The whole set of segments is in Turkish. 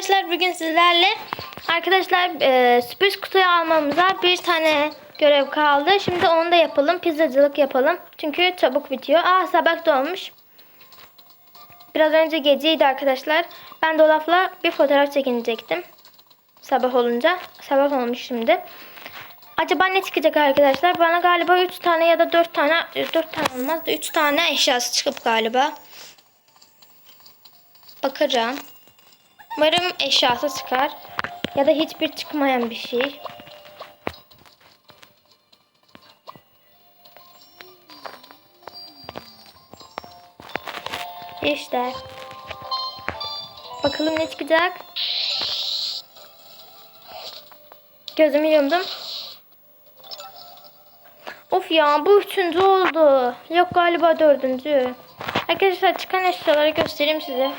arkadaşlar bugün sizlerle arkadaşlar e, sürpriz kutuyu almamıza bir tane görev kaldı. Şimdi onu da yapalım. Pizzacılık yapalım. Çünkü çabuk bitiyor. Aa sabah da olmuş. Biraz önce geceydi arkadaşlar. Ben dolapla bir fotoğraf çekinecektim. Sabah olunca. Sabah olmuş şimdi. Acaba ne çıkacak arkadaşlar? Bana galiba 3 tane ya da 4 tane 4 tane olmaz da 3 tane eşyası çıkıp galiba. Bakacağım. Umarım eşyası çıkar. Ya da hiçbir çıkmayan bir şey. İşte. Bakalım ne çıkacak. Gözümü yumdum. Of ya bu üçüncü oldu. Yok galiba dördüncü. Arkadaşlar çıkan eşyaları göstereyim size.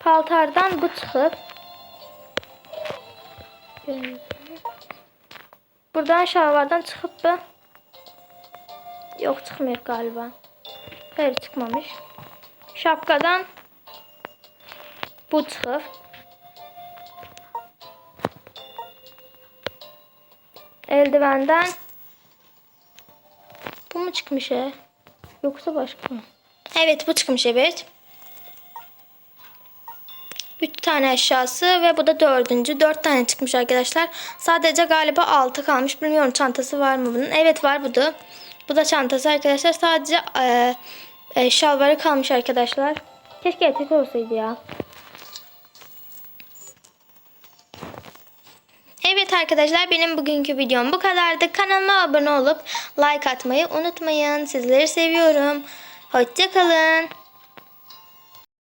Paltardan bu çıkıp. Buradan şalvardan çıkıp bu. Yok çıkmıyor galiba. Hayır çıkmamış. Şapkadan bu çıkıp. Eldivenden bu mu çıkmış he? Yoksa başka mı? Evet bu çıkmış evet. Üç tane eşyası ve bu da dördüncü. Dört tane çıkmış arkadaşlar. Sadece galiba altı kalmış. Bilmiyorum çantası var mı bunun. Evet var bu da. Bu da çantası arkadaşlar. Sadece e, e, şalvarı kalmış arkadaşlar. Keşke etek olsaydı ya. Evet arkadaşlar benim bugünkü videom bu kadardı. Kanalıma abone olup like atmayı unutmayın. Sizleri seviyorum. Hoşçakalın.